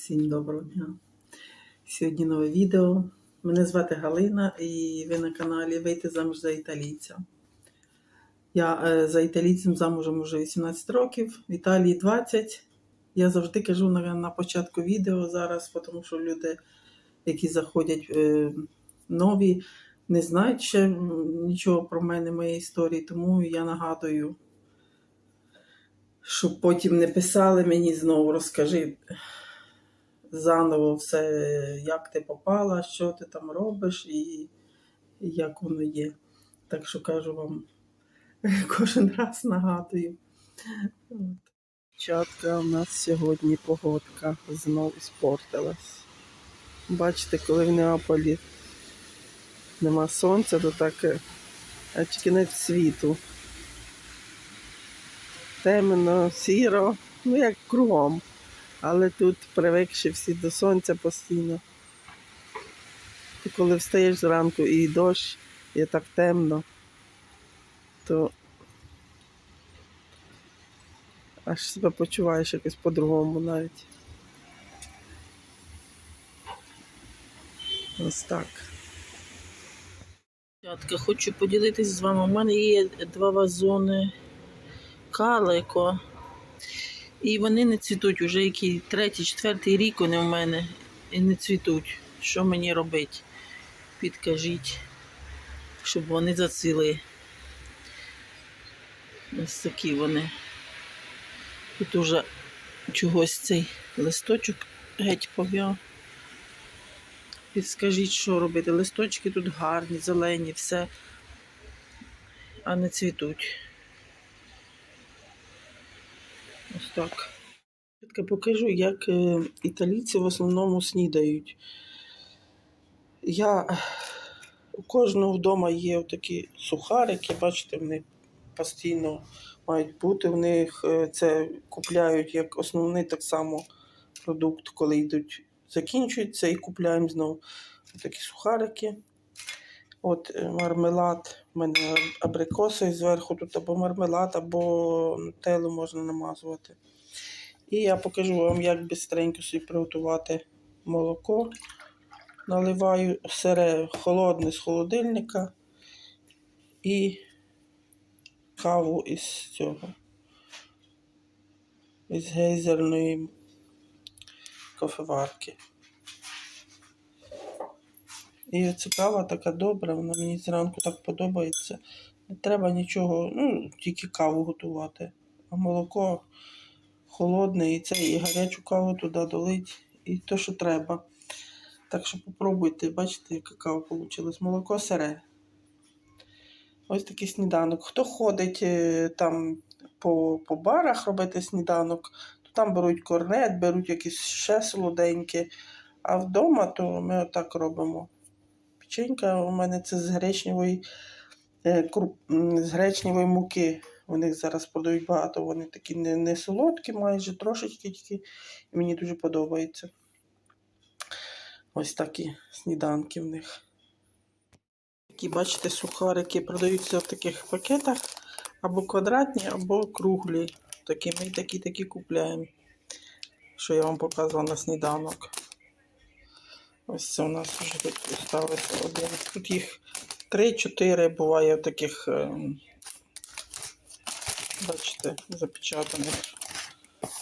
Всім доброго дня. Сьогодні нове відео. Мене звати Галина і ви на каналі Вийти заміж за італійця. Я е, за італійцем замужем вже 18 років, в Італії 20. Я завжди кажу на, на початку відео зараз, тому що люди, які заходять е, нові, не знають ще нічого про мене, моєї історії, тому я нагадую, щоб потім не писали мені знову, розкажи заново все, як ти попала, що ти там робиш і, як воно є. Так що кажу вам, кожен раз нагадую. Чатка у нас сьогодні погодка знову спортилась. Бачите, коли в Неаполі нема сонця, то так е, аж кінець світу. Темно, сіро, ну як кругом. Але тут привикши всі до сонця постійно. Ти коли встаєш зранку і дощ, і так темно, то аж себе почуваєш якось по-другому навіть. Ось так. Дядька, хочу поділитись з вами. У мене є два вазони калико. І вони не цвітуть уже який третій, четвертий рік вони в мене і не цвітуть. Що мені робити? Підкажіть, щоб вони зацвіли. Ось такі вони. Тут уже чогось цей листочок геть пов'яв. Підскажіть, що робити. Листочки тут гарні, зелені, все, а не цвітуть. Ось так. Чітко покажу, як е, італійці в основному снідають. Я у кожного вдома є такі сухарики, бачите, вони постійно мають бути. В них е, це купляють як основний так само продукт, коли йдуть, закінчуються і купляємо знову такі сухарики. От е, мармелад, у мене абрикоси зверху тут або мармелад, або нутеллу можна намазувати. І я покажу вам, як бистренько собі приготувати молоко. Наливаю сире холодне з холодильника і каву із цього. Із гейзерної кофеварки. І ця кава така добра, вона мені зранку так подобається. Не треба нічого, ну, тільки каву готувати. А молоко холодне і це, і гарячу каву туди долить, і то, що треба. Так що попробуйте, бачите, яка кава вийшла. Молоко сире. Ось такий сніданок. Хто ходить е, там по, по барах робити сніданок, то там беруть корнет, беруть якісь ще солоденькі. А вдома то ми отак робимо. Печенька у мене це з гречневої, е, з гречневої муки. У них зараз продають багато, вони такі не, не солодкі, майже трошечки тільки. І мені дуже подобається. Ось такі сніданки в них. Такі, бачите, сухарики продаються в таких пакетах або квадратні, або круглі. Такі ми такі такі купляємо. Що я вам показувала на сніданок. Ось це у нас вже тут залишилося один. Тут їх 3-4 буває таких, ем, бачите, запечатаних.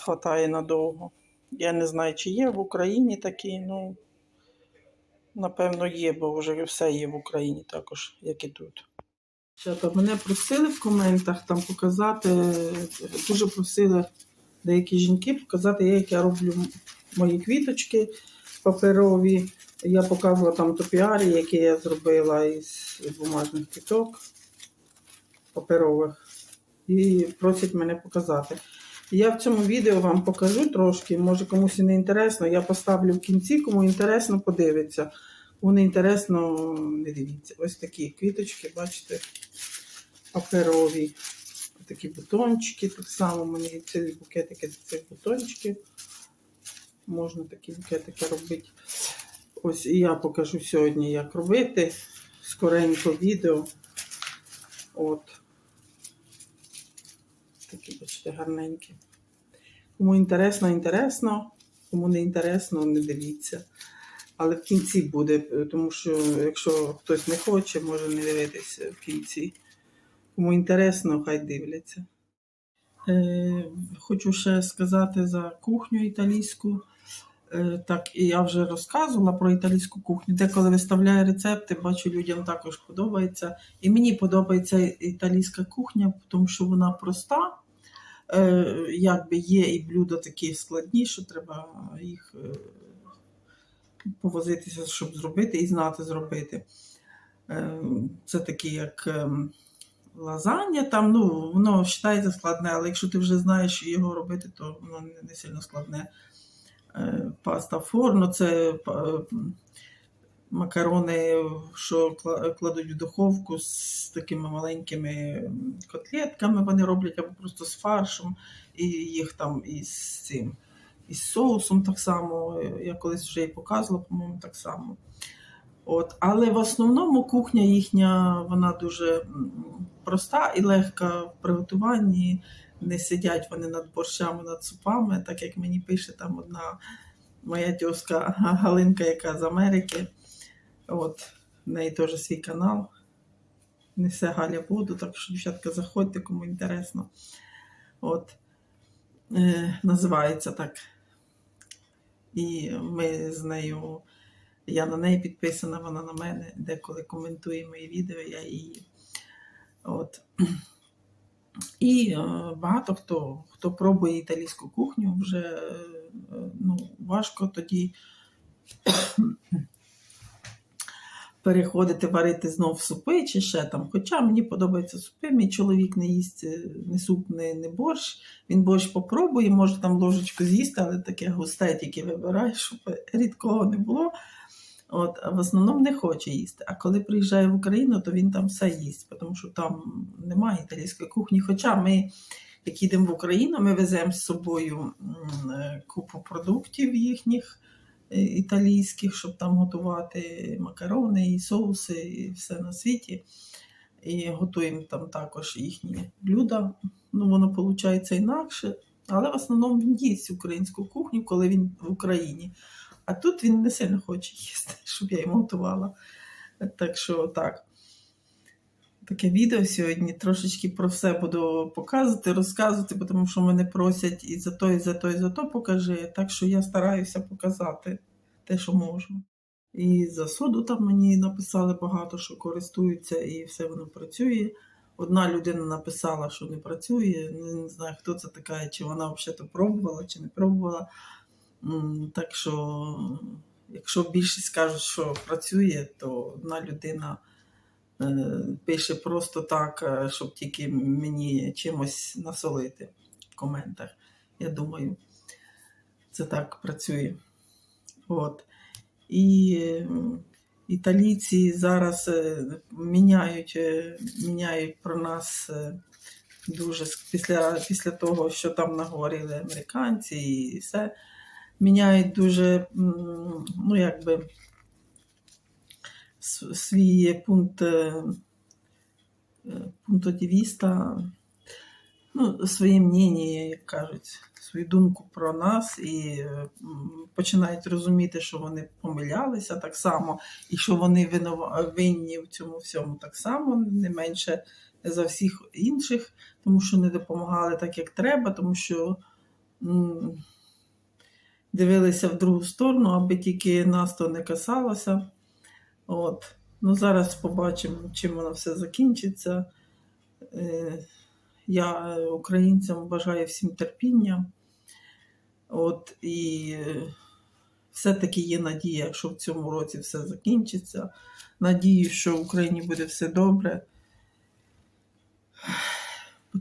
Хватає надовго. Я не знаю, чи є в Україні такі, ну, напевно, є, бо вже все є в Україні також, як і тут. Мене просили в коментах там показати, дуже просили деякі жінки показати, як я роблю мої квіточки паперові. Я показувала там топіарі, які я зробила із бумажних квіток паперових. І просять мене показати. Я в цьому відео вам покажу трошки, може комусь і не інтересно. Я поставлю в кінці, кому інтересно, подивиться. Кому не інтересно, не дивіться. Ось такі квіточки, бачите, паперові. Такі бутончики. Так само є цілі букетики цих бутончиків. Можна такі букетики робити. Ось і я покажу сьогодні, як робити. Скоренько відео. От. Такі, бачите, гарненькі. Кому інтересно, інтересно. Кому не інтересно, не дивіться. Але в кінці буде, тому що якщо хтось не хоче, може не дивитися в кінці. Кому інтересно, хай дивляться. Е, хочу ще сказати за кухню італійську. Е, так, і я вже розказувала про італійську кухню. Деколи виставляю рецепти, бачу, людям також подобається. І мені подобається італійська кухня, тому що вона проста. Е, якби є і блюда такі складні, що треба їх е, повозитися, щоб зробити, і знати зробити. Це такі, як лазання, там, ну, воно вважається складне, але якщо ти вже знаєш його робити, то воно не сильно складне. Е, Паста форно, це макарони, що кладуть в духовку з такими маленькими котлетками, вони роблять або просто з фаршем, і їх там із цим. Із соусом так само. Я колись вже і показувала, по-моєму, так само. От. Але в основному кухня їхня вона дуже проста і легка в приготуванні. Не сидять вони над борщами, над супами, так як мені пише там одна моя тьоска Галинка, яка з Америки. От, в неї теж свій канал. Несе Галя воду, так що, дівчатка, заходьте, кому інтересно. От, е, називається так. І ми з нею, я на неї підписана, вона на мене, деколи коментує мої відео, я її. От. І е, багато хто, хто пробує італійську кухню, вже е, ну, важко тоді переходити варити знов супи чи ще там. Хоча мені подобаються супи, мій чоловік не їсть е, ні суп, ні, ні борщ. Він борщ попробує, може там ложечку з'їсти, але таке густе тільки вибирає, щоб рідкого не було. От, в основному не хоче їсти. А коли приїжджає в Україну, то він там все їсть, тому що там немає італійської кухні. Хоча ми, як їдемо в Україну, ми веземо з собою е, купу продуктів їхніх е, італійських, щоб там готувати макарони і соуси, і все на світі. І готуємо там також їхні блюда. Ну, воно виходить інакше. Але в основному він їсть українську кухню, коли він в Україні. А тут він не сильно хоче їсти, щоб я йому готувала. Так що так. Таке відео сьогодні трошечки про все буду показувати, розказувати, тому що мене просять і за то, і за то, і за то покажи. Так що я стараюся показати те, що можу. І за суду там мені написали багато, що користуються, і все воно працює. Одна людина написала, що не працює. Не знаю, хто це така, чи вона взагалі пробувала, чи не пробувала. Так що, якщо більшість кажуть, що працює, то одна людина е, пише просто так, е, щоб тільки мені чимось насолити в коментах. Я думаю, це так працює. От. І італійці зараз е, міняють, міняють про нас дуже після, після того, що там наговорили американці і все. Міняють дуже, ну, якби, свій пункт, е, е, пункт vista, ну, своє мнення, як кажуть, свою думку про нас. І е, починають розуміти, що вони помилялися так само, і що вони винні в цьому всьому так само, не менше за всіх інших, тому що не допомагали так, як треба, тому що дивилися в другу сторону, аби тільки нас то не касалося. От. Ну, зараз побачимо, чим воно все закінчиться. Е, Я українцям бажаю всім терпіння. От, і е, все-таки є надія, що в цьому році все закінчиться. Надію, що в Україні буде все добре,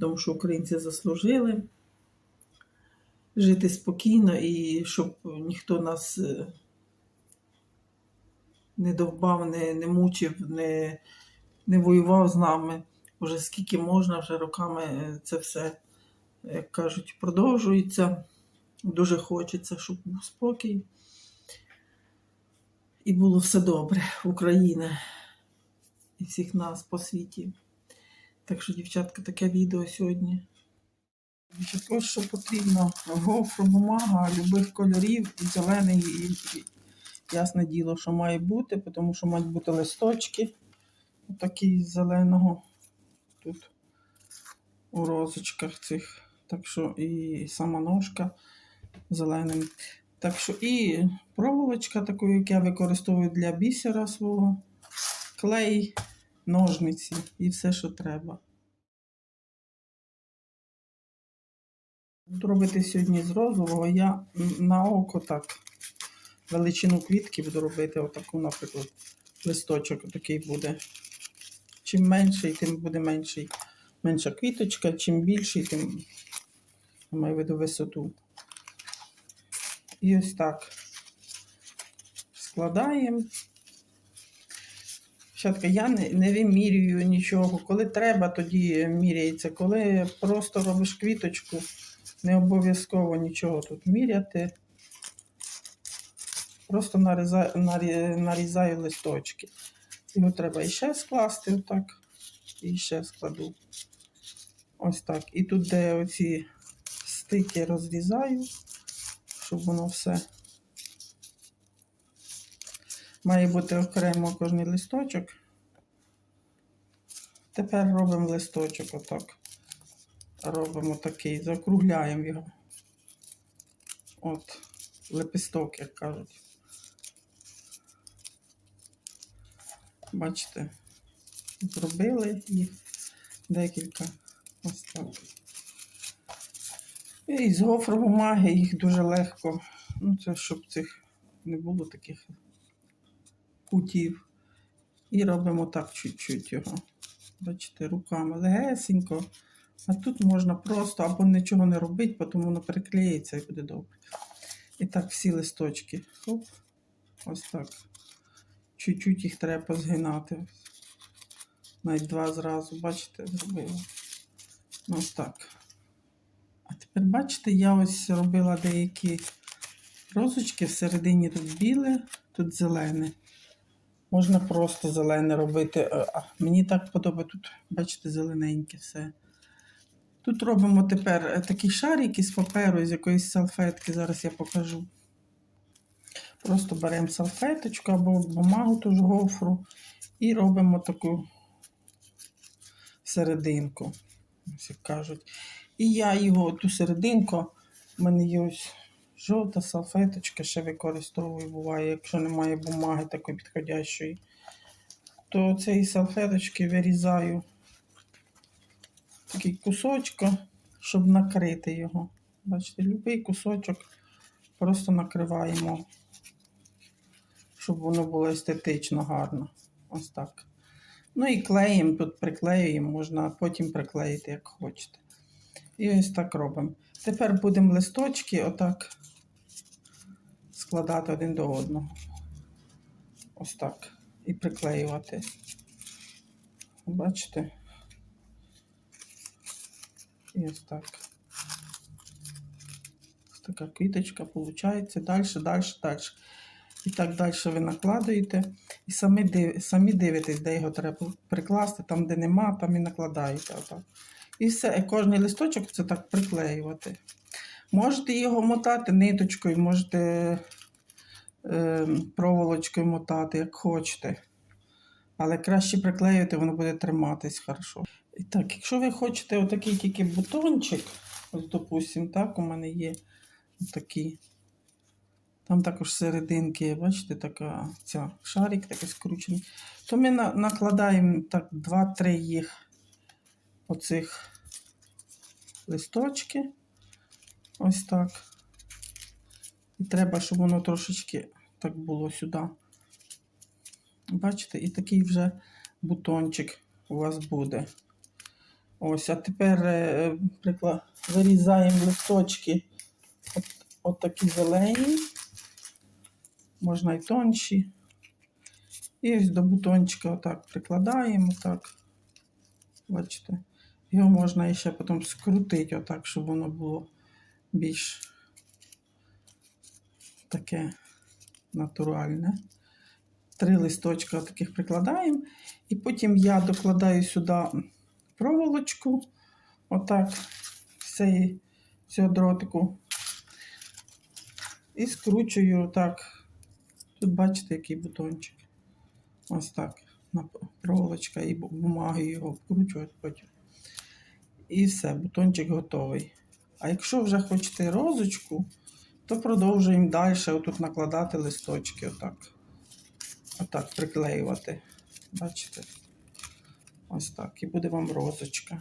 тому що українці заслужили жити спокійно і щоб ніхто нас е, не довбав, не, не мучив, не, не воював з нами. Уже скільки можна, вже роками е, це все, як кажуть, продовжується. Дуже хочеться, щоб був спокій. І було все добре в Україні і всіх нас по світі. Так що, дівчатка, таке відео сьогодні. Ось що потрібно. Гофру бумага любих кольорів, і зелений, і, і ясне діло, що має бути, тому що мають бути листочки. Такі зеленого тут у розочках цих. Так що і сама ножка зеленим. Так що і проволочка, таку, як я використовую для бісера свого, клей, ножниці і все, що треба. Буду робити сьогодні з розового. Я на око так величину квітки буду робити, отаку, наприклад, листочок такий буде. Чим менший, тим буде менший. Менша квіточка, чим більший, тим я маю виду висоту. І ось так складаємо. Щатка, я не, не вимірюю нічого. Коли треба, тоді міряється. Коли просто робиш квіточку, не обов'язково нічого тут міряти. Просто нарізаю, нарізаю листочки. Його треба іще скласти отак. І ще складу. Ось так. І тут, де оці стики розрізаю, щоб воно все. Має бути окремо кожний листочок. Тепер робимо листочок отак. Робимо такий, закругляємо його. От, лепесток, як кажуть. Бачите, зробили їх декілька. Ось так. І з гофробумаги їх дуже легко. Ну, це щоб цих не було таких кутів. І робимо так чуть-чуть його. Бачите, руками легесенько. А тут можна просто або нічого не робити, тому воно приклеїться і буде добре. І так всі листочки. Хоп. Ось так. Чуть-чуть їх треба позгинати. Навіть два зразу, бачите, зробила. Ну, ось так. А тепер бачите, я ось робила деякі розочки всередині тут біле, тут зелене. Можна просто зелене робити. е, а Мені так подобається тут, бачите, зелененьке все. Тут робимо тепер е, такі шарики з паперу, з якоїсь салфетки, зараз я покажу. Просто беремо салфеточку або бумагу ту ж гофру і робимо таку серединку, ось як кажуть. І я його, ту серединку, в мене є ось жовта салфеточка, ще використовую, буває, якщо немає бумаги такої підходящої, то цієї салфеточки вирізаю такий кусочок, щоб накрити його. Бачите, будь-який кусочок просто накриваємо, щоб воно було естетично гарно. Ось так. Ну і клеєм тут приклеюємо, можна потім приклеїти, як хочете. І ось так робимо. Тепер будемо листочки отак складати один до одного. Ось так. І приклеювати. Бачите? І ось так. Ось така квіточка виходить. Далі, далі, далі. І так далі ви накладуєте. І самі, див... самі дивитесь, де його треба прикласти. Там, де нема, там і накладаєте. Отак. І все. І кожний листочок це так приклеювати. Можете його мотати ниточкою, можете е, проволочкою мотати, як хочете. Але краще приклеювати, воно буде триматись хорошо. І так, якщо ви хочете отакий тільки бутончик, ось, допустим, так, у мене є отакий. Там також серединки, бачите, така ця шарик такий скручений. То ми на, накладаємо так 2-3 їх оцих листочки. Ось так. І треба, щоб воно трошечки так було сюди. Бачите, і такий вже бутончик у вас буде. Ось, а тепер е, прикла- вирізаємо листочки от, от такі зелені, можна й тонші. І ось до бутончика отак прикладаємо, так. Бачите, його можна ще потім скрутити, отак, щоб воно було більш таке натуральне. Три листочка таких прикладаємо. І потім я докладаю сюди проволочку. Отак цієї цього дротику. І скручую так. Тут бачите, який бутончик. Ось так. Проволочка і бу- бумагою його вкручувати потім. І все, бутончик готовий. А якщо вже хочете розочку, то продовжуємо далі отут накладати листочки. Отак. Отак приклеювати. Бачите? Ось так. І буде вам розочка,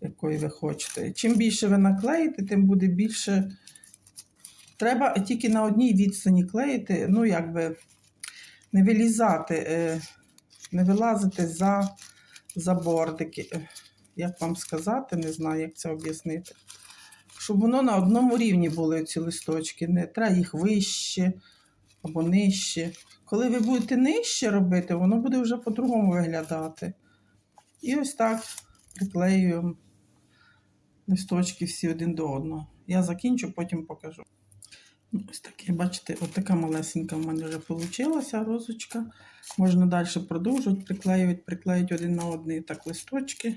якої ви хочете. Чим більше ви наклеїте, тим буде більше. Треба тільки на одній відстані клеїти, ну, якби не вилізати, е, не вилазити за, за бордики. Е, Як вам сказати, не знаю, як це об'яснити. Щоб воно на одному рівні були ці листочки. Не треба їх вище або нижче. Коли ви будете нижче робити, воно буде вже по-другому виглядати. І ось так приклеюємо листочки всі один до одного. Я закінчу, потім покажу. Ну, Ось таке, бачите, от така малесенька в мене вже вийшла розочка. Можна далі продовжувати приклеювати, приклеїти один на один так листочки.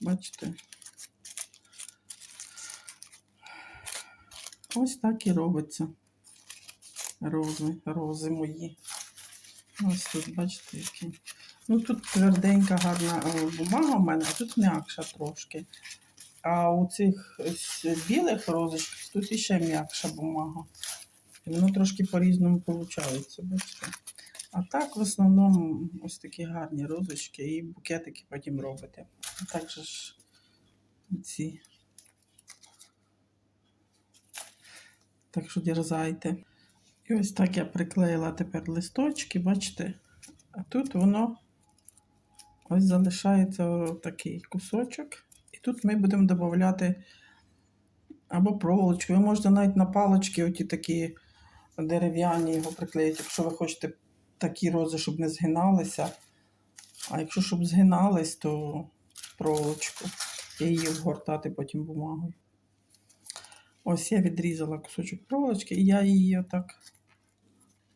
Бачите? Ось так і робиться. Рози, рози мої. Ось тут, бачите, які. Ну тут тверденька, гарна е, бумага в мене, а тут м'якша трошки. А у цих білих розочках тут іще м'якша бумага. І воно трошки по-різному виходить, бачите. А так в основному ось такі гарні розочки і букетики потім робите. А так же ж ці. Так що дерзайте. І ось так я приклеїла тепер листочки, бачите? А тут воно ось залишається такий кусочок. І тут ми будемо додати або проволочку. Ви можете навіть на палочки, оті такі дерев'яні його приклеїти, якщо ви хочете такі рози, щоб не згиналися. А якщо щоб згинались, то проволочку. І її вгортати потім бумагою. Ось я відрізала кусочок проволочки, і я її отак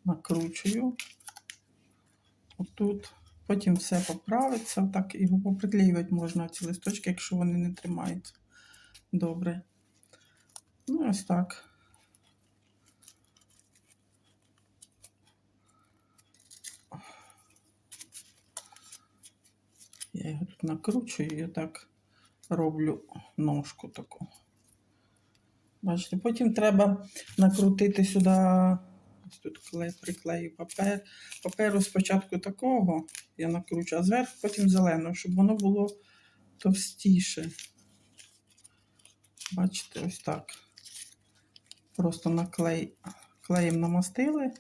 накручую. Отут. Потім все поправиться. Так, його поприклеювати можна ці листочки, якщо вони не тримаються. Добре. Ну, ось так. Я його тут накручую і так роблю ножку таку. Бачите, потім треба накрутити сюди. Ось тут приклею папер. Паперу спочатку такого я накручу, а зверху потім зеленого, щоб воно було товстіше. Бачите, ось так. Просто наклей, клеєм намастили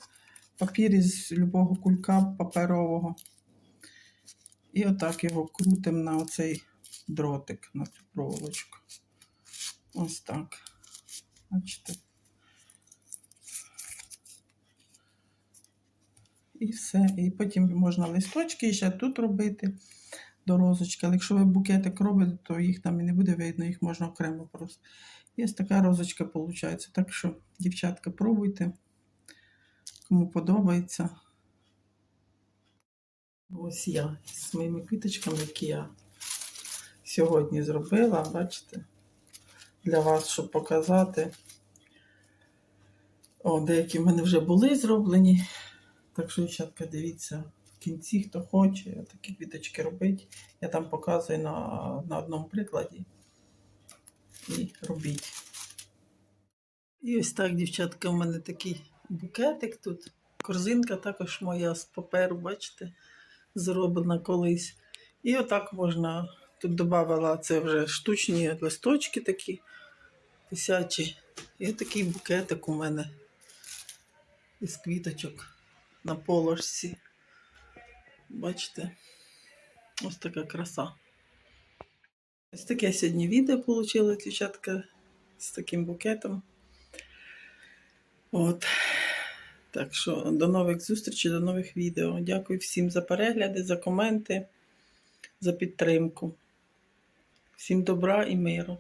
папір із любого кулька паперового. І отак його крутимо на оцей дротик, на цю проволочку. Ось так. Бачите. І все. І потім можна листочки ще тут робити до розочки. Але якщо ви букетик робите, то їх там і не буде видно, їх можна окремо просто. Ось така розочка виходить. Так що, дівчатка, пробуйте. Кому подобається. Ось я з своїми квіточками, які я сьогодні зробила, бачите, для вас, щоб показати. О, деякі в мене вже були зроблені. Так що, дівчатка, дивіться в кінці, хто хоче такі квіточки робити. Я там показую на, на одному прикладі. І робіть. І ось так, дівчатка, у мене такий букетик тут. Корзинка також моя з паперу, бачите, зроблена колись. І отак можна. Тут додавала це вже штучні листочки такі висячі. І такий букетик у мене із квіточок на положці. Бачите? Ось така краса. Ось таке сьогодні відео вийшло, дівчатка, з таким букетом. От. Так що до нових зустрічей, до нових відео. Дякую всім за перегляди, за коменти, за підтримку. Всім добра і миру.